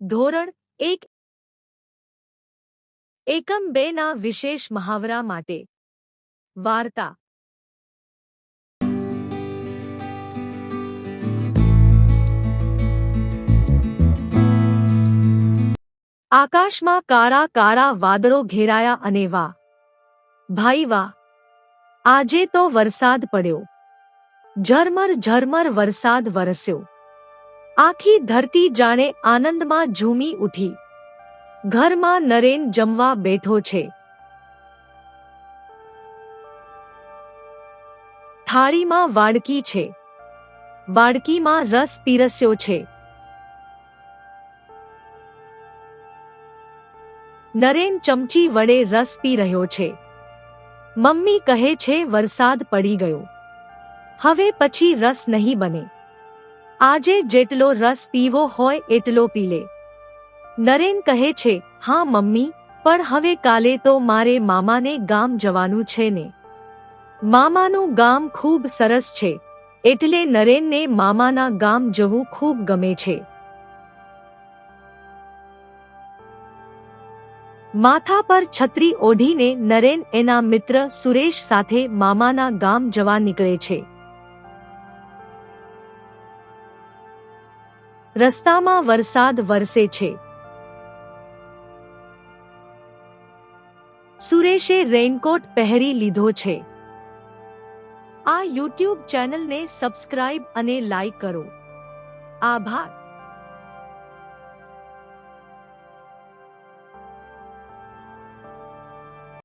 ધોરણ એક એકમ બે ના વિશેષ મહાવરા માટે વાર્તા આકાશમાં કાળા કાળા વાદળો ઘેરાયા અને વાહ ભાઈ વાહ આજે તો વરસાદ પડ્યો ઝરમર ઝરમર વરસાદ વરસ્યો આખી ધરતી જાણે આનંદમાં ઝૂમી ઉઠી. ઘરમાં નરેન જમવા બેઠો છે. થાળીમાં વાડકી છે. વાડકીમાં રસ પીરસ્યો છે. નરેન ચમચી વડે રસ પી રહ્યો છે. મમ્મી કહે છે વરસાદ પડી ગયો. હવે પછી રસ નહીં બને. આજે જેટલો રસ પીવો હોય એટલો પી લે. નરેન કહે છે, હા, મમ્મી, પણ હવે કાલે તો મારે મામાને ગામ જવાનું છે ને. મામાનું ગામ ખૂબ સરસ છે, એટલે નરેનને મામાના ગામ જવું ખૂબ ગમે છે. માથા પર છત્રી ઓઢીને નરેન એના મિત્ર સુરેશ સાથે મામાના ગામ જવા નીકળે છે. રસ્તામાં વરસાદ વરસે છે. સુરેશે રેઇનકોટ પહેરી લીધો છે. આ યુટ્યુબ ચેનલને સબસ્ક્રાઇબ અને લાઇક કરો. આભાર.